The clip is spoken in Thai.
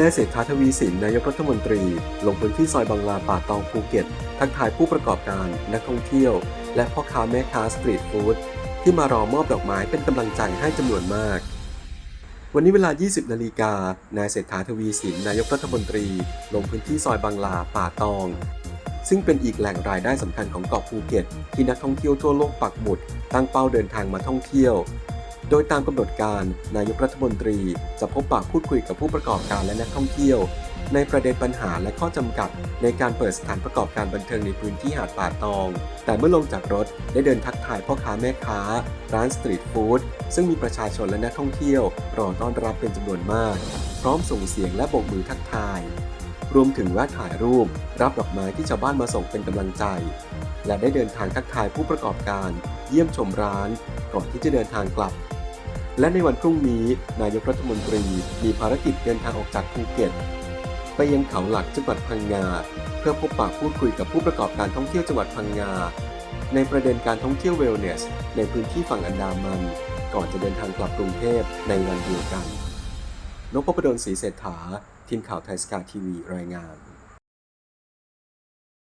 นายเศรษฐาทวีสินนายกรัฐมนตรี ลงพื้นที่ซอยบางลาป่าตองภูเก็ต ทักทายผู้ประกอบการ นักท่องเที่ยว และพ่อค้าแม่ค้าสตรีทฟู้ดที่มารอมอบดอกไม้เป็นกำลังใจให้จำนวนมาก วันนี้เวลา 20 นาฬิกา นายเศรษฐาทวีสินนายกรัฐมนตรี ลงพื้นที่ซอยบางลาป่าตอง ซึ่งเป็นอีกแหล่งรายได้สำคัญของเกาะภูเก็ต ที่นักท่องเที่ยวทั่วโลกปักหมุด ตั้งเป้าเดินทางมาท่องเที่ยว โดยตามกำหนดการนายกรัฐมนตรีจะพบปะพูดคุยกับผู้ประกอบการและนักท่องเที่ยว ในประเด็นปัญหาและข้อจำกัด ในการเปิดสถานประกอบการบันเทิงในพื้นที่หาดป่าตอง แต่เมื่อลงจากรถได้เดินทักทายพ่อค้าแม่ค้า ร้านสตรีทฟู้ดซึ่งมีประชาชนและนักท่องเที่ยวรอต้อนรับเป็นจำนวนมาก พร้อมส่งเสียงและโบกมือทักทาย รวมถึงแวะถ่ายรูป รับดอกไม้ที่ชาวบ้านมาส่งเป็นกำลังใจ และได้เดินทางทักทายผู้ประกอบการ เยี่ยมชมร้าน ก่อนที่จะเดินทางกลับ และในวันพรุ่งนี้นายกรัฐมนตรีมีภารกิจเดินทางออกจากภูเก็ต ไปยังเขาหลักจังหวัดพังงา เพื่อพบปะพูดคุยกับผู้ประกอบการท่องเที่ยวจังหวัดพังงา ในประเด็นการท่องเที่ยวเวลเนส ในพื้นที่ฝั่งอันดามัน ก่อนจะเดินทางกลับกรุงเทพในวันเดียวกันนพประดลศรีเศรษฐา ทีมข่าวไทยสกาทีวีรายงาน